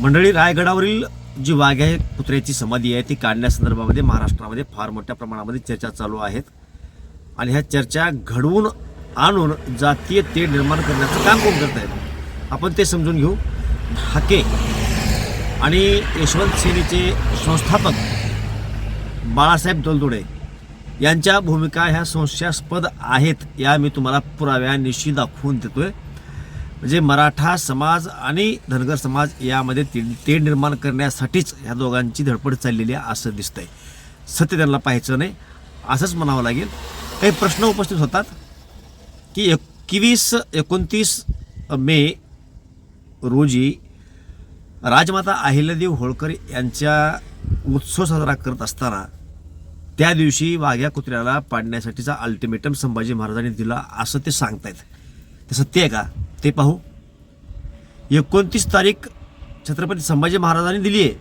मंडळी रायगडावरील जी वाघ्या कुत्र्याची समाधी आहे ती काढण्यासंदर्भामध्ये महाराष्ट्रामध्ये फार मोठ्या प्रमाणामध्ये चर्चा चालू आहेत. आणि ह्या चर्चा घडवून आणून जातीय ते निर्माण करण्याचं काम कोण करत आहेत आपण ते समजून घेऊ. ढाके आणि यशवंत सेनेचे संस्थापक बाळासाहेब दोलदुडे यांच्या भूमिका ह्या संशयास्पद आहेत या मी तुम्हाला पुराव्यानिशी दाखवून देतोय. म्हणजे मराठा समाज आणि धनगर समाज यामध्ये ते निर्माण करण्यासाठीच ह्या दोघांची धडपड चाललेली आहे असं दिसतंय. सत्य त्यांना पाहायचं नाही असंच म्हणावं लागेल. काही प्रश्न उपस्थित होतात की एकवीस एकोणतीस मे रोजी राजमाता अहिल्यादेव होळकर यांच्या उत्सव साजरा करत असताना त्या दिवशी वाघ्या कुत्र्याला पाडण्यासाठीचा अल्टिमेटम संभाजी महाराजांनी दिला असं ते सांगतायत. ते सत्य आहे का? ते पाहू. एकोणतीस तारीख छत्रपती संभाजी महाराजांनी दिली आहे.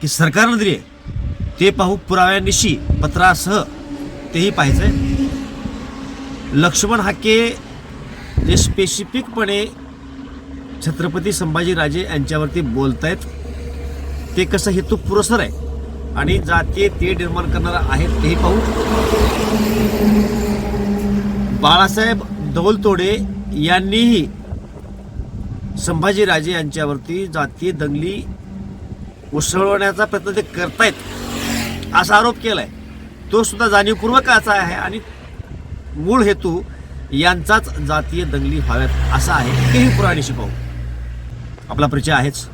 की सरकारनं दिली आहे. ते पाहू पुराव्यानिशी पत्रासह तेही पाहायचं आहे लक्ष्मण हाके जे स्पेसिफिकपणे छत्रपती संभाजीराजे यांच्यावरती बोलत आहेत ते कसं हेतू पुरस्सर आहे आणि जातीय ते निर्माण करणारा आहेत तेही पाहू. बाळासाहेब दौलतोडे यांनीही संभाजीराजे यांच्यावरती जातीय दंगली उसळवण्याचा प्रयत्न ते करतायत असा आरोप केलाय. तो सुद्धा जाणीवपूर्वकाचा आहे आणि मूळ हेतू यांचाच जातीय दंगली व्हाव्यात असा आहे. तेही पुराणीशी पाहू. आपला परिचय आहेच.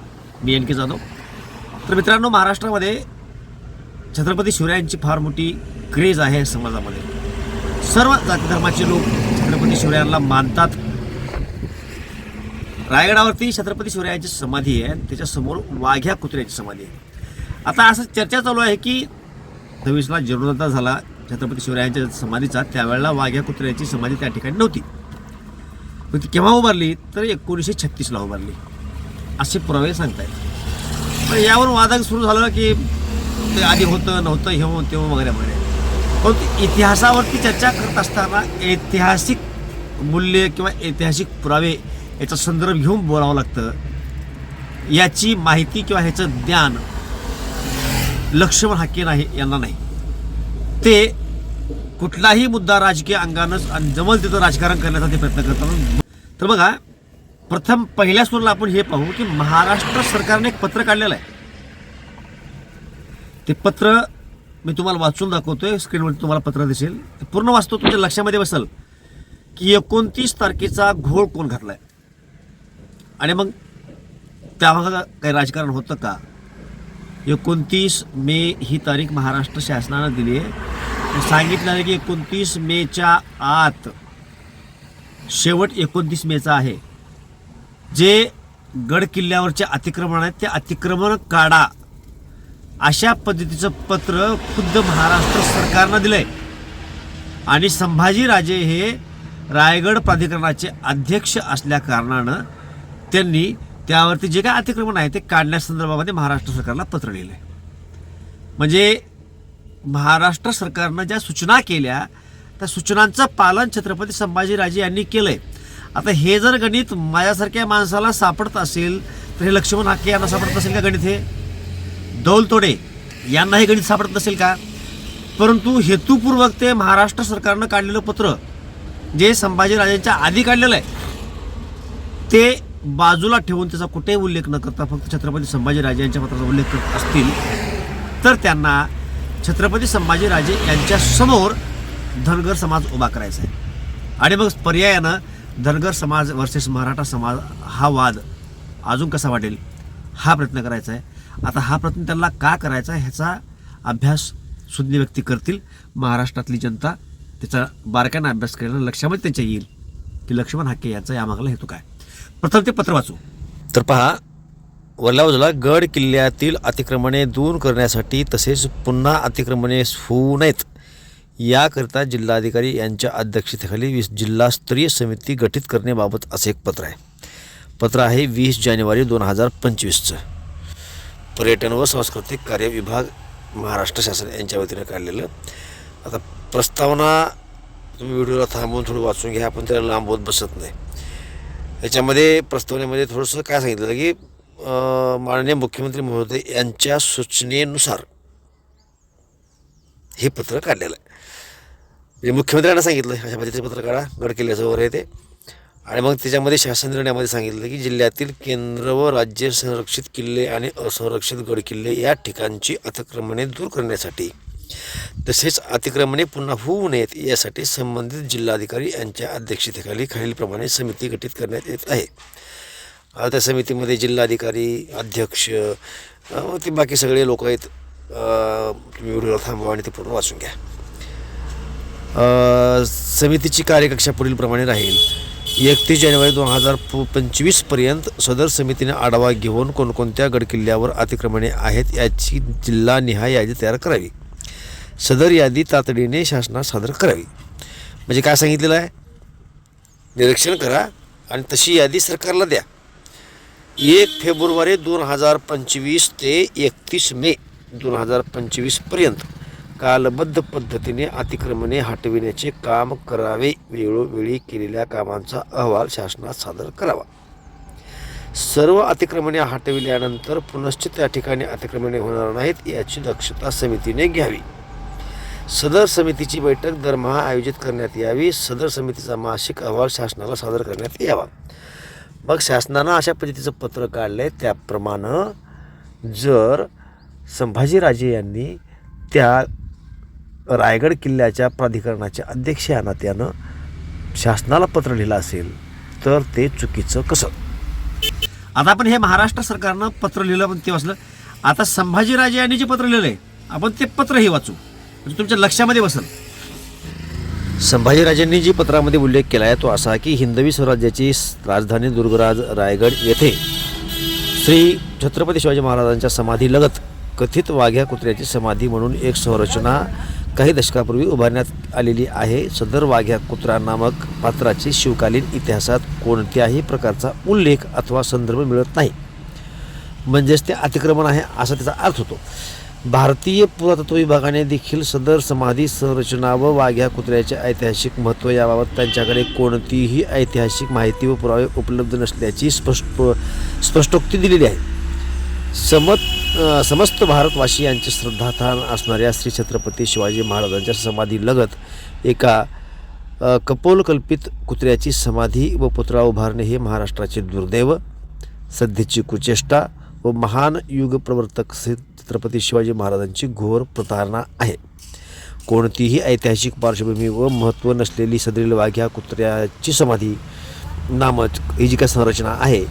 मी एन के जाधव. तर मित्रांनो महाराष्ट्रामध्ये छत्रपती शिवरायांची फार मोठी क्रेज आहे समाजामध्ये. सर्व जाती धर्माचे लोक छत्रपती शिवरायांना मानतात. रायगडावरती छत्रपती शिवरायांची समाधी आहे. त्याच्यासमोर वाघ्या कुत्र्याची समाधी आहे. आता असं चर्चा चालू आहे की दहावीसला जीर्णोद्धार झाला. छत्रपती शिवरायांच्या समाधीचा त्यावेळेला वाघ्या कुत्र्याची समाधी त्या ठिकाणी नव्हती. पण ती केव्हा उभारली? तर एकोणीसशे छत्तीसला उभारली. असे पुरावे सांगतायत. पण यावर वादक सुरू झालं की ते आधी होतं नव्हतं हे हो तेव्हा वगैरे वगैरे. परंतु इतिहासावरती चर्चा करत असताना ऐतिहासिक मूल्य किंवा ऐतिहासिक पुरावे याचा संदर्भ घेऊन बोलावं लागतं. याची माहिती किंवा ह्याचं ज्ञान लक्ष्मण हाके नाही यांना नाही. ते कुठलाही मुद्दा राजकीय अंगानंच आणि जमल तिथं राजकारण करण्याचा ते प्रयत्न करतात. तर बघा प्रथम पहिल्या सुरूला आपण हे पाहू की महाराष्ट्र सरकारने एक पत्र काढलेलं आहे. ते पत्र मी तुम्हाला वाचून दाखवतोय स्क्रीनवरती तुम्हाला पत्र दिसेल. पूर्ण वाचतो तुमच्या लक्षामध्ये बसेल की एकोणतीस तारखेचा घोळ कोण घातलाय? आणि मग त्यामागं काही राजकारण होतं का? एकोणतीस मे ही तारीख महाराष्ट्र शासनानं दिली आहे. सांगितलं आहे की एकोणतीस मेच्या आत शेवट एकोणतीस मेचा आहे. जे गड किल्ल्यावरचे अतिक्रमण आहेत ते अतिक्रमण काढा. अशा पद्धतीचं पत्र खुद्द महाराष्ट्र सरकारनं दिलंय. आणि संभाजीराजे हे रायगड प्राधिकरणाचे अध्यक्ष असल्या कारणानं त्यांनी त्यावरती जे काय अतिक्रमण आहे ते काढण्यासंदर्भामध्ये महाराष्ट्र सरकारला पत्र लिहिलं आहे म्हणजे महाराष्ट्र सरकारनं ज्या सूचना केल्या त्या सूचनांचं पालन छत्रपती संभाजीराजे यांनी केलं आहे आता हे जर गणित माझ्यासारख्या माणसाला सापडत असेल तर हे लक्ष्मण हाके यांना सापडत असेल का गणित हे? दौलतोडे यांना हे गणित सापडत नसेल का? परंतु हेतुपूर्वक ते महाराष्ट्र सरकारनं काढलेलं पत्र जे संभाजीराजांच्या आधी काढलेलं आहे ते बाजूला ठेवून त्याचा कुठेही उल्लेख न करता फक्त छत्रपती संभाजीराजे यांच्या पत्राचा उल्लेख करत असतील तर त्यांना छत्रपती संभाजीराजे यांच्या समोर धनगर समाज उभा करायचा आहे. आणि मग पर्यायानं धनगर समाज वर्सेस मराठा समाज हा वाद अजून कसा वाटेल हा प्रयत्न करायचा आहे. आता हा प्रयत्न त्यांना का करायचा आहे ह्याचा अभ्यास सुज्ञ व्यक्ती करतील. महाराष्ट्रातली जनता त्याचा बारकाईनं अभ्यास केल्यानं लक्षामध्ये त्यांच्या येईल की लक्ष्मण हाके यांचा यामागला हेतू काय? प्रथम ते पत्र वाचू. तर पहा वरल्या बाजूला गड किल्ल्यातील अतिक्रमणे दूर करण्यासाठी तसेच पुन्हा अतिक्रमणे होऊ नयेत. याकरिता जिल्हाधिकारी यांच्या अध्यक्षतेखाली वीस जिल्हास्तरीय समिती गठीत करण्याबाबत असे एक पत्र आहे. पत्र आहे वीस जानेवारी दोन हजार पंचवीसचं. पर्यटन व सांस्कृतिक कार्य विभाग महाराष्ट्र शासन यांच्या वतीनं काढलेलं. आता प्रस्तावना तुम्ही व्हिडिओला थांबून थोडं वाचून घ्या आपण त्याला लांबवत बसत नाही. याच्यामध्ये प्रस्तावनेमध्ये थोडंसं काय सांगितलं की माननीय मुख्यमंत्री महोदय यांच्या सूचनेनुसार हे पत्र काढलेलं आहे. म्हणजे मुख्यमंत्र्यांना सांगितलं अशा पद्धतीचं पत्र काढा गड किल्ल्याचं वगैरे ते. आणि मग त्याच्यामध्ये शासन निर्णयामध्ये सांगितलं की जिल्ह्यातील केंद्र व राज्य संरक्षित किल्ले आणि असंरक्षित गड किल्ले या ठिकाणची अतिक्रमणे दूर करण्यासाठी तसेच अतिक्रमणे पुन्हा होऊ नयेत यासाठी संबंधित जिल्हाधिकारी यांच्या अध्यक्षतेखाली खालीलप्रमाणे समिती गठीत करण्यात येत आहे. त्या समितीमध्ये जिल्हाधिकारी अध्यक्ष ते बाकी सगळे लोक आहेत. तुम्ही व्हिडिओला थांबवा आणि ते पूर्ण वाचून घ्या. समितीची कार्यकक्षा पुढीलप्रमाणे राहील. एकतीस जानेवारी दोन हजार पंचवीसपर्यंत सदर समितीने आढावा घेऊन कोणकोणत्या गडकिल्ल्यावर अतिक्रमणे आहेत याची जिल्हानिहाय यादी तयार करावी. सदर यादी तातडीने शासनास सादर करावी. म्हणजे काय सांगितलेलं आहे? निरीक्षण करा आणि तशी यादी सरकारला द्या. एक फेब्रुवारी दोन हजार पंचवीस ते एकतीस मे दोन हजार पंचवीसपर्यंत कालबद्ध पद्धतीने अतिक्रमणे हटविण्याचे काम करावे. वेळोवेळी केलेल्या कामांचा अहवाल शासनात सादर करावा. सर्व अतिक्रमणे हटविल्यानंतर पुनश्च त्या ठिकाणी अतिक्रमणे होणार नाहीत याची दक्षता समितीने घ्यावी. सदर समितीची बैठक दरमहा आयोजित करण्यात यावी. सदर समितीचा मासिक अहवाल शासनाला सादर करण्यात यावा. मग शासनानं अशा पद्धतीचं पत्र काढलं त्याप्रमाणे जर संभाजीराजे यांनी त्या रायगड किल्ल्याच्या प्राधिकरणाच्या अध्यक्ष यांना त्यानं शासनाला पत्र लिहिलं असेल तर ते चुकीचं कसं? आता आपण हे महाराष्ट्र सरकारनं पत्र लिहिलं पण ते वाचलं. आता संभाजीराजे यांनी जे पत्र लिहिलं आहे आपण ते पत्रही वाचू. म्हणजे तुमच्या लक्षामध्ये बसल. संभाजीराजांनी जी पत्रामध्ये उल्लेख केला आहे तो असा की हिंदवी स्वराज्याची राजधानी दुर्गराज रायगड येथे श्री छत्रपती शिवाजी महाराजांच्या समाधीलगत कथित वाघ्या कुत्र्याची समाधी म्हणून एक संरचना काही दशकापूर्वी उभारण्यात आलेली आहे. सदर वाघ्या कुत्रा नामक पात्राची शिवकालीन इतिहासात कोणत्याही प्रकारचा उल्लेख अथवा संदर्भ मिळत नाही. म्हणजेच ते अतिक्रमण आहे असा त्याचा अर्थ होतो. भारतीय पुरातत्व विभागाने देखील सदर समाधी संरचना व वाघ्या कुत्र्याचे ऐतिहासिक महत्त्व याबाबत त्यांच्याकडे कोणतीही ऐतिहासिक माहिती व पुरावे उपलब्ध नसल्याची स्पष्ट स्पष्टोक्ती दिलेली आहे. समत समस्त समस्त भारतवासियांचे श्रद्धास्थान असणाऱ्या श्री छत्रपती शिवाजी महाराजांच्या समाधीलगत एका कपोलकल्पित कुत्र्याची समाधी व पुतळा उभारणे हे महाराष्ट्राचे दुर्दैव. सध्याची कुचेष्टा व महान युग प्रवर्तक छत्रपती शिवाजी महाराजांची घोर प्रतारणा आहे. कोणतीही ऐतिहासिक पार्श्वभूमी व महत्त्व नसलेली सदरील वाघ्या कुत्र्याची समाधी नामच ही जी काय संरचना आहे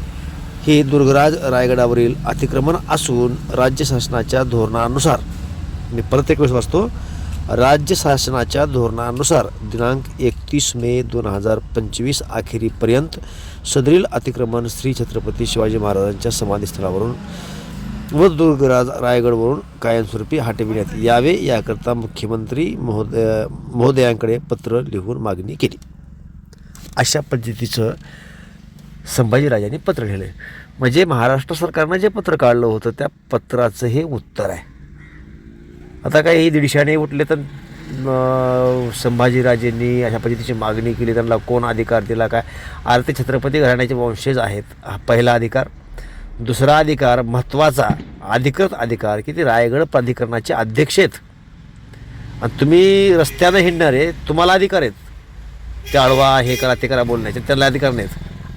हे दुर्गराज रायगडावरील अतिक्रमण असून राज्य शासनाच्या धोरणानुसार मी प्रत्येक वेळेस वाचतो राज्य शासनाच्या धोरणानुसार दिनांक एकतीस मे दोन हजार पंचवीस अखेरीपर्यंत सदरील अतिक्रमण श्री छत्रपती शिवाजी महाराजांच्या समाधीस्थळावरून व दुर्गराज रायगडवरून कायमस्वरूपी हटविण्यात यावे याकरता मुख्यमंत्री महोदय महोदयांकडे पत्र लिहून मागणी केली. अशा पद्धतीचं संभाजीराजांनी पत्र लिहिलं. म्हणजे महाराष्ट्र सरकारनं जे पत्र काढलं होतं त्या पत्राचं हे उत्तर आहे. आता काय हे दीडशाने उठले तर संभाजीराजेंनी अशा पद्धतीची मागणी केली त्यांना कोण अधिकार दिला काय? आरती छत्रपती घराण्याचे वंशज आहेत. हा पहिला अधिकार दुसरा अधिकार महत्त्वाचा अधिकृत अधिकार की ते रायगड प्राधिकरणाचे अध्यक्ष आहेत. आणि तुम्ही रस्त्यानं हिंडणारे तुम्हाला अधिकार आहेत. ते अडवा हे करा ते करा बोलण्याचे त्याला अधिकार नाहीत.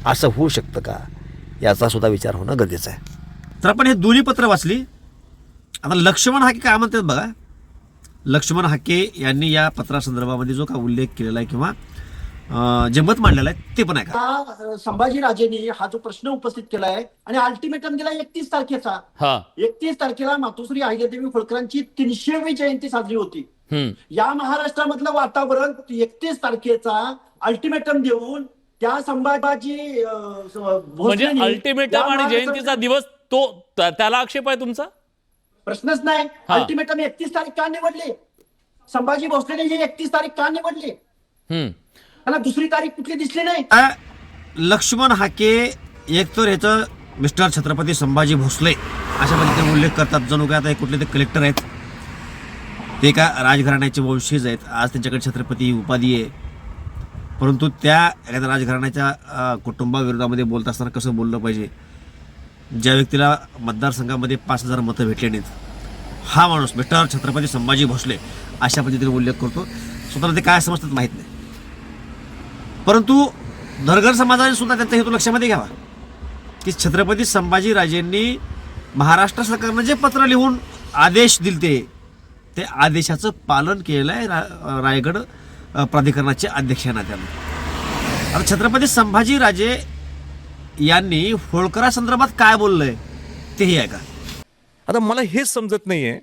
असं होऊ शकतं का? याचा सुद्धा विचार होणं गरजेचं आहे. तर आपण हे दोन्ही पत्र वाचली. आता लक्ष्मण हाके काय म्हणतात बघा? लक्ष्मण हाके यांनी या पत्रासंदर्भामध्ये जो का उल्लेख केलेला आहे किंवा जे मत मांडलेलं आहे ते पण आहे का संभाजीराजेंनी हा जो प्रश्न उपस्थित केला आहे आणि अल्टिमेटम दिला एकतीस तारखेचा. हा. एकतीस तारखेला मातोश्री अहिल्यादेवी होळकरांची तीनशेवी जयंती साजरी होती. या महाराष्ट्रामधलं वातावरण एकतीस तारखेचा अल्टिमेटम देऊन त्या संभाजी म्हणजे अल्टिमेटम या आणि महाराष्ट्र- जयंतीचा दिवस तो त्या- त्याला आक्षेप आहे तुमचा? प्रश्नच नाही. अल्टिमेटम एकतीस तारीख का निवडली? संभाजी भोसलेने ही एकतीस तारीख का निवडली? हम्म. त्याला दुसरी तारीख कुठली दिसली नाही. आ, लक्ष्मण हाके एकतर ह्याचं मिस्टर छत्रपती संभाजी भोसले अशा पद्धतीने उल्लेख करतात. जणू काय आता हे कुठले ते कलेक्टर आहेत ते का राजघराण्याचे वंशज आहेत. आज त्यांच्याकडे छत्रपती ही उपाधी आहे. परंतु त्या एखाद्या राजघराण्याच्या अ, कुटुंबाविरोधामध्ये बोलत असताना कसं बोललं पाहिजे? ज्या व्यक्तीला मतदारसंघामध्ये पाच हजार मतं भेटले नाहीत हा माणूस मिस्टर छत्रपती संभाजी भोसले अशा पद्धतीने उल्लेख करतो. स्वतःला ते काय समजतात माहीत नाही. परंतु धनगर समाजाने सुद्धा त्यांचा हेतू लक्षामध्ये घ्यावा. की छत्रपती संभाजीराजेंनी महाराष्ट्र सरकारनं जे पत्र लिहून आदेश दिलते ते आदेशाचं पालन केलं आहे रा रायगड प्राधिकरणाचे अध्यक्षांना त्यानं. आता छत्रपती संभाजीराजे यांनी होळकरासंदर्भात काय बोललंय तेही ऐका. आता मला हेच समजत नाही आहे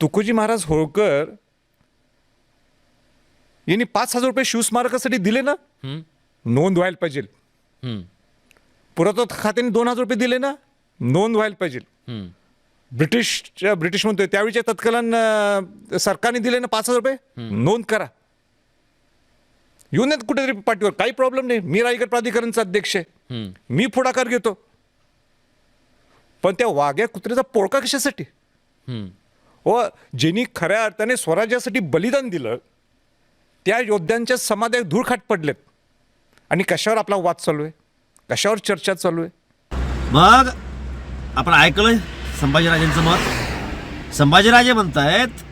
तुकोजी महाराज होळकर यांनी पाच हजार रुपये शिवस्मारकासाठी दिले ना? नोंद व्हायला पाहिजे. पुरातत्व खात्याने दोन हजार रुपये दिले ना? नोंद व्हायला पाहिजे. ब्रिटिश ब्रिटिश म्हणतोय त्यावेळीच्या तत्कालीन सरकारने दिले ना पाच हजार रुपये नोंद करा. येऊन येत कुठेतरी पाठीवर. काही प्रॉब्लेम नाही. मी रायगड प्राधिकरणचा अध्यक्ष आहे. मी पुढाकार घेतो. पण त्या वाघ्या कुत्र्याचा पोळका कशासाठी? व ज्यांनी खऱ्या अर्थाने स्वराज्यासाठी बलिदान दिलं त्या योद्ध्यांच्या समाध्या धूळखाट पडलेत. आणि कशावर आपला वाद चालू आहे? कशावर चर्चा चालू आहे? मग आपण ऐकलं संभाजीराजेंचं मत. संभाजीराजे म्हणतायत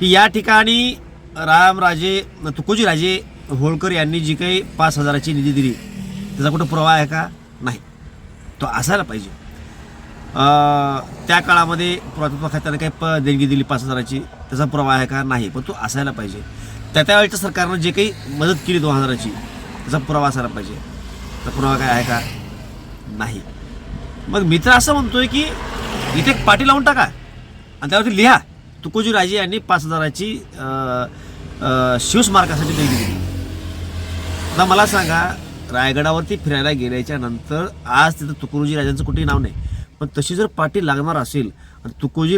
की या ठिकाणी रामराजे तुकोजीराजे होळकर यांनी जी काही पाच हजाराची निधी दिली त्याचा कुठं पुरावा आहे का? नाही. तो असायला पाहिजे. त्या काळामध्ये पुरातत्व खात्याने काही प देणगी दिली पाच हजाराची त्याचा पुरावा आहे का? नाही. पण तो असायला पाहिजे. त्या त्यावेळेच्या सरकारनं जे काही मदत केली दोन हजाराची त्याचा पुरावा असायला पाहिजे. तर पुरावा काय आहे का? नाही. मग मी तर असं म्हणतोय की इथे एक पाटी लावून टाका. आणि त्यावरती लिहा. तुकोजी राजे यांनी पाच हजाराची शिवस्मारकासाठी देणगी दिली. आता मला सांगा रायगडावरती फिरायला गेल्याच्यानंतर आज तिथं तुकोजी राजांचं कुठेही नाव नाही. पण तशी जर पाटी लागणार असेल आणि तुकोजी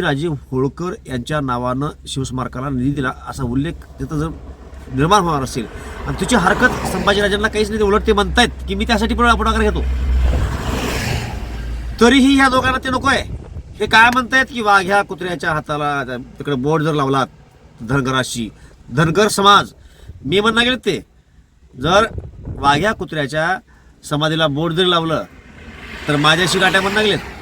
होळकर यांच्या नावानं शिवस्मारकाला निधी दिला असा उल्लेख तिथं जर निर्माण होणार असेल. आणि तिची हरकत संभाजीराजांना काहीच नाही ते उलट ते म्हणतायत की मी त्यासाठी पण पुढाकार घेतो. तरीही ह्या दोघांना ते नको आहे हे काय म्हणतायत की वाघ्या कुत्र्याच्या हाताला तिकडे बोर्ड जर लावलात धनगराशी धनगर समाज मी म्हणणार गेले ते जर वाघ्या कुत्र्याच्या समाधीला बोर्ड जरी लावलं तर माझ्याशी गाठ्या म्हणणं म्हणणार गेलेत.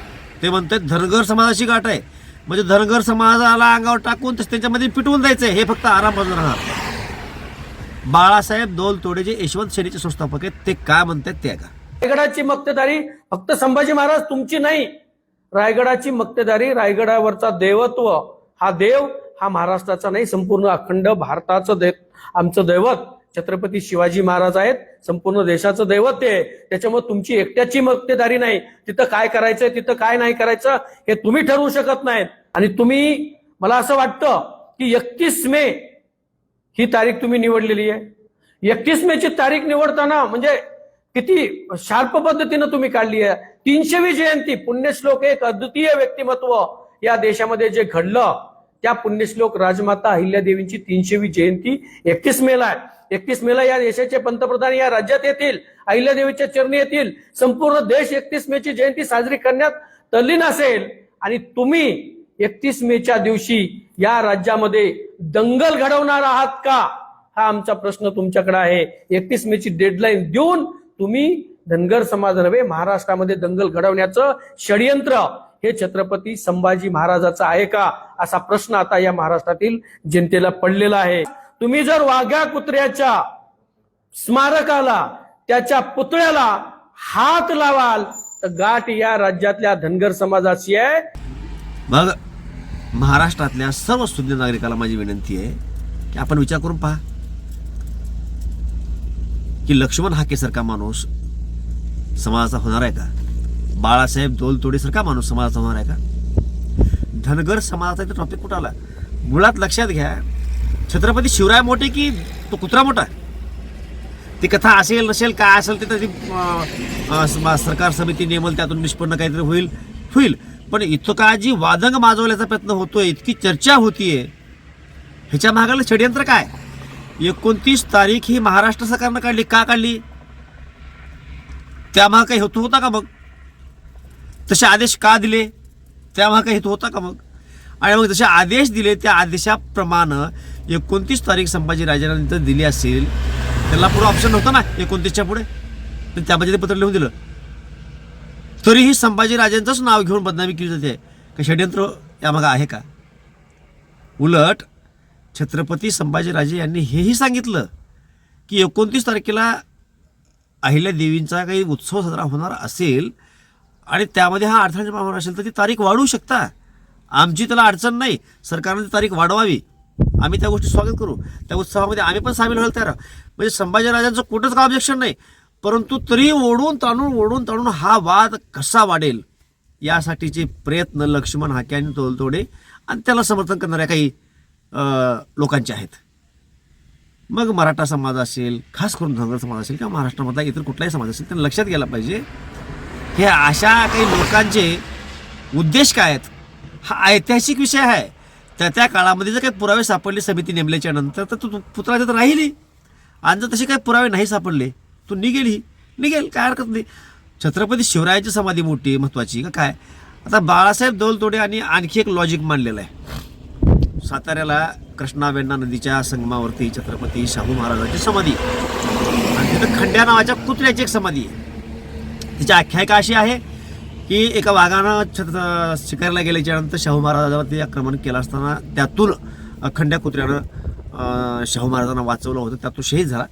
ते म्हणतात धनगर समाजाची गाठ आहे. म्हणजे धनगर समाजाला अंगावर टाकून तसं त्याच्यामध्ये पिटवून द्यायचंय. हे फक्त आराम बाजूला राहणार. बाळासाहेब दोल तोडे जे यशवंत सेनेचे संस्थापक आहेत. ते काय म्हणतात ते का रायगडाची मक्तेदारी फक्त संभाजी महाराज तुमची नाही. रायगडाची मक्तेदारी रायगडावरचा देवत्व. हा देव हा महाराष्ट्राचा नाही संपूर्ण अखंड भारताचं दे आमचं दैवत. छत्रपती शिवाजी महाराज आहेत संपूर्ण देशाचं दैवत ते आहे. त्याच्यामुळे तुमची एकट्याची मक्तेदारी नाही. तिथं काय करायचंय तिथं काय नाही करायचं हे तुम्ही ठरवू शकत नाहीत. आणि तुम्ही मला असं वाटतं की एकतीस मे ही तारीख तुम्ही निवडलेली आहे. एकतीस मेची तारीख निवडताना म्हणजे किती शार्प पद्धतीनं तुम्ही काढली आहे. तीनशेवी जयंती पुण्यश्लोक एक अद्वितीय व्यक्तिमत्व या देशामध्ये जे घडलं त्या पुण्यश्लोक राजमाता अहिल्यादेवींची तीनशेवी जयंती एकतीस मेला आहे. एकतीस मेला या देशाचे पंतप्रधान या राज्यात येतील. अहिल्यादेवीच्या चरणी येतील. संपूर्ण देश एकतीस मेची जयंती साजरी करण्यात तल्लीन असेल. आणि तुम्ही एकतीस मेच्या दिवशी या राज्यामध्ये दंगल घडवणार आहात का? हा आमचा प्रश्न तुमच्याकडे आहे. एकतीस मेची डेडलाईन देऊन तुम्ही धनगर समाज नव्हे महाराष्ट्रामध्ये दंगल घडवण्याचं षडयंत्र हे छत्रपती संभाजी महाराजाचं आहे का? असा प्रश्न आता या महाराष्ट्रातील जनतेला पडलेला आहे. तुम्ही जर वाघ्या कुत्र्याच्या स्मारकाला त्याच्या पुतळ्याला हात लावाल तर गाठ या राज्यातल्या धनगर समाजाची आहे. मग महाराष्ट्रातल्या सर्व सुज्ञ नागरिकाला माझी विनंती आहे की आपण विचार करून पहा की लक्ष्मण हाकेसारखा माणूस समाजाचा होणार आहे का? बाळासाहेब दोलतोडेसारखा माणूस समाजाचा होणार आहे का? धनगर समाजाचा इथं टॉपिक कुठं आला? मुळात लक्षात घ्या छत्रपती शिवराय मोठे की तो कुत्रा मोठा ती कथा असेल नसेल काय असेल ते तरी ती, सरकार समिती नेमल त्यातून निष्पन्न काहीतरी होईल होईल. पण इतका जी वादंग माजवल्याचा प्रयत्न होतोय इतकी चर्चा होतीये ह्याच्या मागाला षडयंत्र काय? एकोणतीस तारीख ही महाराष्ट्र सरकारनं काढली. का काढली? त्यामाग काही हेतू होता का मग? तसे आदेश का दिले? त्यामाग काही हेतू होता का मग? आणि मग जसे आदेश दिले त्या आदेशाप्रमाणे एकोणतीस तारीख संभाजी राजांना जर दिली असेल त्याला पुढं ऑप्शन नव्हता ना एकोणतीसच्या पुढे? तर त्यामध्ये ते पत्र लिहून दिलं. तरीही संभाजीराजांचंच नाव घेऊन बदनामी केली जाते. का षडयंत्र यामागं आहे का? उलट छत्रपती संभाजीराजे यांनी हेही सांगितलं की एकोणतीस तारखेला अहिल्या देवींचा काही उत्सव साजरा होणार असेल आणि त्यामध्ये हा अडथळा निर्माण होणार असेल तर ती तारीख वाढवू शकता. आमची त्याला अडचण नाही. सरकारने ती तारीख वाढवावी. आम्ही त्या गोष्टी स्वागत करू. त्या उत्सवामध्ये आम्ही पण सामील व्हायला तयार. म्हणजे संभाजीराजांचं कुठंच का ऑब्जेक्शन नाही. परंतु तरी ओढून ताणून ओढून ताणून हा वाद कसा वाढेल यासाठीचे प्रयत्न लक्ष्मण हाके आणि तोलतोडे आणि त्याला समर्थन करणाऱ्या काही लोकांचे आहेत. मग मराठा समाज असेल खास करून धनगर समाज असेल किंवा महाराष्ट्रामधला इतर कुठलाही समाज असेल त्यांना लक्षात घ्यायला पाहिजे हे अशा काही लोकांचे उद्देश काय आहेत? हा ऐतिहासिक विषय आहे. त्या त्या काळामध्ये जर काही पुरावे सापडले समिती नेमल्याच्या नंतर तर तू पुतळा त्यात राहिली. आणि जर तसे काही पुरावे नाही सापडले तू निघेल ही. निघेल काय हरकत नाही. छत्रपती शिवरायाची समाधी मोठी महत्त्वाची का? काय? आता बाळासाहेब दौलतोडे आणि आणखी एक लॉजिक मांडलेलं आहे. साताऱ्याला कृष्णावेण्णा नदीच्या संगमावरती छत्रपती शाहू महाराजांची समाधी. आणि तिथं खंड्या नावाच्या कुत्र्याची एक समाधी आहे. तिची आख्यायिका अशी आहे की एका वाघानं छत्र शिकायला गेल्याच्यानंतर शाहू महाराजावरती आक्रमण केलं असताना त्यातून खंड्या कुत्र्यानं शाहू महाराजांना वाचवलं होतं. त्यातून शहीद झाला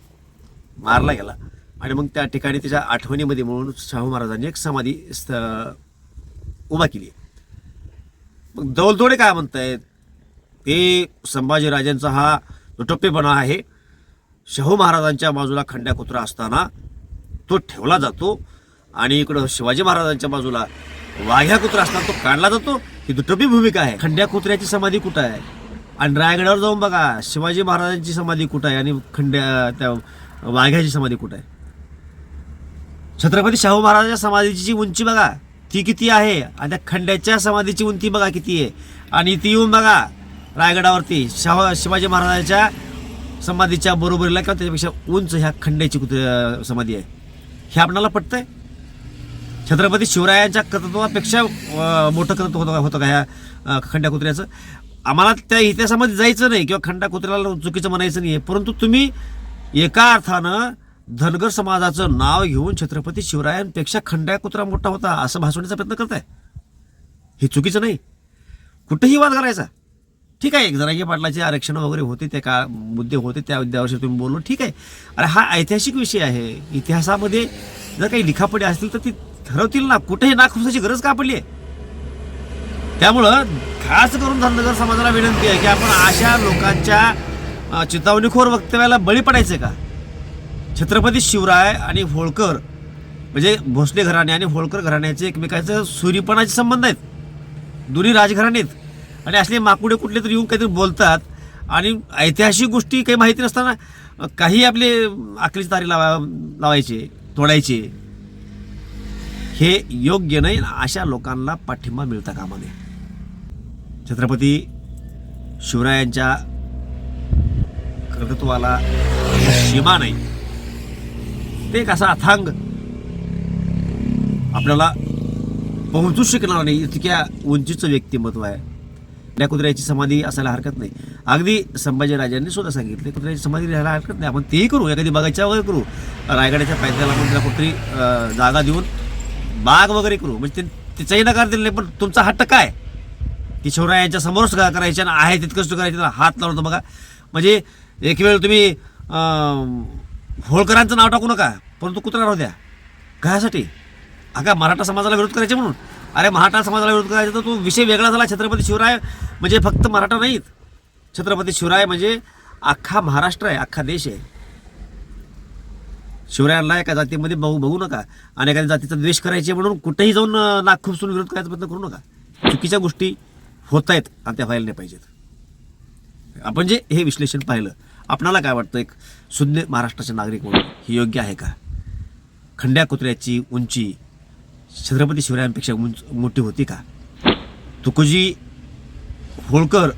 मारला गेला. आणि मग त्या ठिकाणी त्याच्या आठवणीमध्ये म्हणून शाहू महाराजांनी एक समाधी स्थ- उभा केली. मग दौलतोडे काय म्हणतायत? ते संभाजीराजांचा हा जो आहे. शाहू महाराजांच्या बाजूला खंड्या कुत्रा असताना तो ठेवला जातो. आणि इकडं शिवाजी महाराजांच्या बाजूला वाघ्या कुत्रा असताना तो काढला जातो. ही दुटप्पी भूमिका आहे. खंड्या कुत्र्याची समाधी कुठं आहे? आणि रायगडावर जाऊन बघा शिवाजी महाराजांची समाधी कुठं आहे आणि खंड्या त्या वाघ्याची समाधी कुठं आहे? छत्रपती शाहू महाराजांच्या समाधीची उंची बघा ती किती आहे? आणि त्या खंड्याच्या समाधीची उंची बघा किती आहे? आणि ती येऊन बघा रायगडावरती शाह शिवाजी महाराजांच्या समाधीच्या बरोबरीला किंवा त्याच्यापेक्षा उंच ह्या खंड्याची कुत- समाधी आहे. हे आपणाला पटतंय? छत्रपती शिवरायांच्या कर्तृत्वापेक्षा मोठं कर्तृत्व होतं का होतं का ह्या खंड्या कुत्र्याचं? आम्हाला त्या इतिहासामध्ये जायचं नाही किंवा खंडा कुत्र्याला चुकीचं म्हणायचं नाही. आहे परंतु तुम्ही एका अर्थानं धनगर समाजाचं नाव घेऊन छत्रपती शिवरायांपेक्षा खंड्या कुत्रा मोठा होता असं भासवण्याचा प्रयत्न करताय? हे चुकीचं नाही. कुठेही वाद करायचा. ठीक आहे जरांगे पाटलाचे आरक्षण वगैरे होते ते का मुद्दे होते त्या मुद्द्यावरशी तुम्ही बोललो. ठीक आहे. अरे हा ऐतिहासिक विषय आहे. इतिहासामध्ये जर काही लिखापडी असतील तर ती ठरवतील ना. कुठेही नाखुसाची गरज का पडली आहे? त्यामुळं खास करून धनगर समाजाला विनंती आहे की आपण अशा लोकांच्या चितावणीखोर वक्तव्याला बळी पडायचं का? छत्रपती शिवराय आणि होळकर म्हणजे भोसले घराणे आणि होळकर घराण्याचे एकमेकांचे सुरीपणाचे संबंध आहेत. दोन्ही राजघराणे आहेत आणि असले माकुडे कुठले तरी येऊन काहीतरी बोलतात. आणि ऐतिहासिक गोष्टी काही माहिती नसताना काही आपले आकलीची तारी लावा लावायचे तोडायचे. हे योग्य नाही ना अशा लोकांना पाठिंबा मिळता कामा नये छत्रपती शिवरायांच्या कर्तृत्वाला सीमा नाही. ते एक असा अथांग आपल्याला पोहोचू शकणार नाही इतक्या उंचीचं व्यक्तिमत्व आहे. त्या कुत्र्याची समाधी असायला हरकत नाही. अगदी संभाजीराजांनी सुद्धा सांगितले कुत्र्याची समाधी राहायला हरकत नाही. आपण तेही करू एखादी बघायच्या वगैरे करू. रायगडाच्या पायथ्याला आपण त्याला कुठेतरी जागा देऊन बाग वगैरे करू. म्हणजे ते त्याचाही नकार दिला नाही पण तुमचा हट्ट काय? की शिवरायांच्या समोरच का करायचे आणि आहे तितकंच तो करायचं हात हात होतं बघा. म्हणजे एक वेळ तुम्ही होळकरांचं नाव टाकू नका परंतु कुत्रा राहू द्या. कायासाठी अगा मराठा समाजाला विरोध करायचे म्हणून. अरे मराठा समाजाला विरोध करायचा तर तो विषय वेगळा झाला. छत्रपती शिवराय म्हणजे फक्त मराठा नाहीत. छत्रपती शिवराय म्हणजे अख्खा महाराष्ट्र आहे अख्खा देश आहे. शिवरायांना एका जातीमध्ये बघू बघू नका. आणि एखाद्या जातीचा द्वेष करायचे म्हणून कुठेही जाऊन नाक खुपसून विरोध करायचा प्रयत्न करू नका. चुकीच्या गोष्टी होत आहेत आणि त्या व्हायला नाही पाहिजेत. आपण जे हे विश्लेषण पाहिलं आपणाला काय वाटतं एक शून्य महाराष्ट्राचे नागरिक म्हणून हे योग्य आहे का? खंड्या कुत्र्याची उंची छत्रपती शिवरायांपेक्षा उंच मोठी होती का? तुकोजी होळकर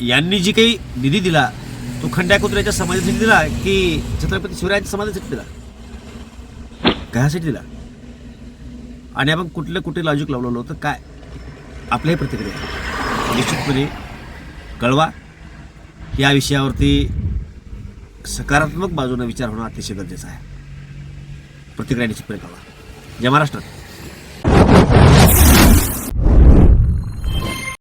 यांनी जी काही निधी दिला तो खंड्या कुत्र्याच्या समाजासाठी दिला की छत्रपती शिवरायांच्या समाजासाठी दिला? कशासाठी दिला आणि आपण कुठलं कुठे लॉजिक लावलेलं होतं काय? आपल्याही प्रतिक्रिया. निश्चितपणे कळवा. या विषयावरती सकारात्मक बाजूने विचार होणं अतिशय गरजेचं आहे. प्रतिक्रिया निश्चितपणे कळवा. जय महाराष्ट्र.